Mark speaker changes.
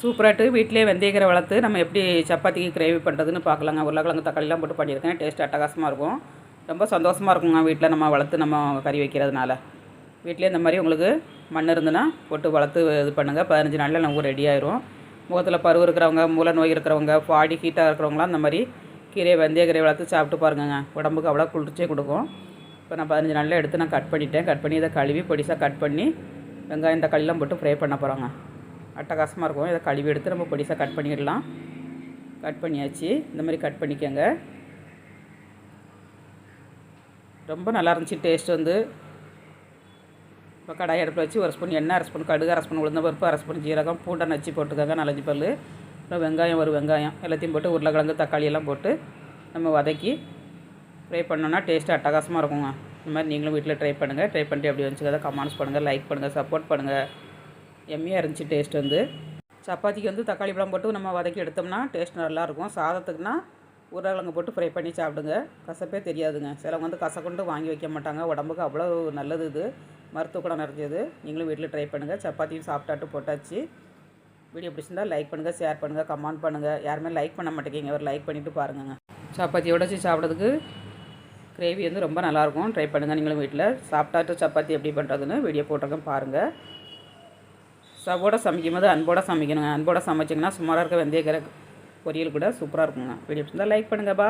Speaker 1: சூப்பராகிட்டு வீட்டிலே வெந்தயக்கரை வளர்த்து நம்ம எப்படி சப்பாத்திக்கு கிரேவி பண்ணுறதுன்னு பார்க்கலாங்க. உருளைக்கிழங்கு தக்காளிலாம் போட்டு பண்ணியிருக்கேன். டேஸ்ட் அட்டகாசமாக இருக்கும். ரொம்ப சந்தோஷமாக இருக்குங்க வீட்டில் நம்ம வளர்த்து நம்ம கறி வைக்கிறதுனால. வீட்டிலே இந்த மாதிரி உங்களுக்கு மண் இருந்துன்னா போட்டு வளர்த்து இது பண்ணுங்கள் பதினஞ்சு நாளில் நம்ம ரெடி ஆயிரும். முகத்தில் பருவு இருக்கிறவங்க மூல நோய் இருக்கிறவங்க பாடி ஹீட்டாக இருக்கிறவங்களாம் இந்த மாதிரி கீரையை வெந்தய வளர்த்து சாப்பிட்டு பாருங்கங்க. உடம்புக்கு அவ்வளோ குளிர்ச்சியை கொடுக்கும். இப்போ நான் பதினஞ்சு நாளில் எடுத்து நான் கட் பண்ணிட்டேன். கட் பண்ணி இதை கழுவி பொடிசாக கட் பண்ணி வெங்காயம் தக்காளிலாம் போட்டு ஃப்ரை பண்ண போகிறோங்க அட்டகாசமாக இருக்கும். இதை கழுவி எடுத்து நம்ம பொடிசாக கட் பண்ணிடலாம். கட் பண்ணியாச்சு. இந்த மாதிரி கட் பண்ணிக்கோங்க. ரொம்ப நல்லா இருந்துச்சு டேஸ்ட் வந்து. இப்போ கடாய் அடுப்பில் வச்சு ஒரு ஸ்பூன் எண்ணெய் அரை ஸ்பூன் கடுகு அரை ஸ்பூன் உளுந்த பருப்பு அரை ஸ்பூன் ஜீரகம் பூண்டை நச்சு போட்டுக்கோங்க. நாலஞ்சு பல். அப்புறம் வெங்காயம் ஒரு வெங்காயம். எல்லாத்தையும் போட்டு உருளைக்கிழங்கு தக்காளி எல்லாம் போட்டு நம்ம வதக்கி ஃப்ரை பண்ணோன்னா டேஸ்ட்டு அட்டகாசமாக இருக்குங்க. இந்த மாதிரி நீங்களும் வீட்டில் ட்ரை பண்ணுங்கள் ட்ரை பண்ணிட்டு அப்படி வந்துச்சு கமெண்ட்ஸ் பண்ணுங்கள் லைக் பண்ணுங்கள் சப்போர்ட் பண்ணுங்கள் எம்மியாக இருந்துச்சு டேஸ்ட் வந்து. சப்பாத்திக்கு வந்து தக்காளி பழம் போட்டு நம்ம வதக்கி எடுத்தோம்னா டேஸ்ட் நல்லாயிருக்கும். சாதத்துக்குனா உருளைக்கிழங்கு போட்டு ஃப்ரை பண்ணி சாப்பிடுங்க. கசப்பே தெரியாதுங்க. சிலவங்க வந்து கசக்கொண்டு வாங்கி வைக்க மாட்டாங்க. உடம்புக்கு அவ்வளோ நல்லது இது. மருத்துவ குணம் நிறைஞ்சது. நீங்களும் வீட்டில் ட்ரை பண்ணுங்கள் சப்பாத்தியும் சாப்பிட்டாட்டு போட்டாச்சு. வீடியோ பிடிச்சிருந்தால் லைக் பண்ணுங்கள் ஷேர் பண்ணுங்கள் கமெண்ட் பண்ணுங்கள் யாருமே லைக் பண்ண மாட்டேங்கிங்க ஒரு லைக் பண்ணிவிட்டு பாருங்கங்க. சப்பாத்தியோட வச்சு சாப்பிட்றதுக்கு கிரேவி வந்து ரொம்ப நல்லாயிருக்கும். ட்ரை பண்ணுங்கள் நீங்களும் வீட்டில் சாப்பிட்டாட்டு சப்பாத்தி எப்படி பண்ணுறதுன்னு வீடியோ போட்டிருக்கேன் பாருங்கள் சவோட சமைக்கும்போது அன்போடு அன்போட சமைக்கணுங்க. அன்போட சமைச்சிங்கன்னா சுமாராக இருக்க வெந்தயக்கரை பொரியல் கூட சூப்பராக இருக்குங்க. வீடியோ பிடிச்சிருந்தா லைக் பண்ணுங்கள் பா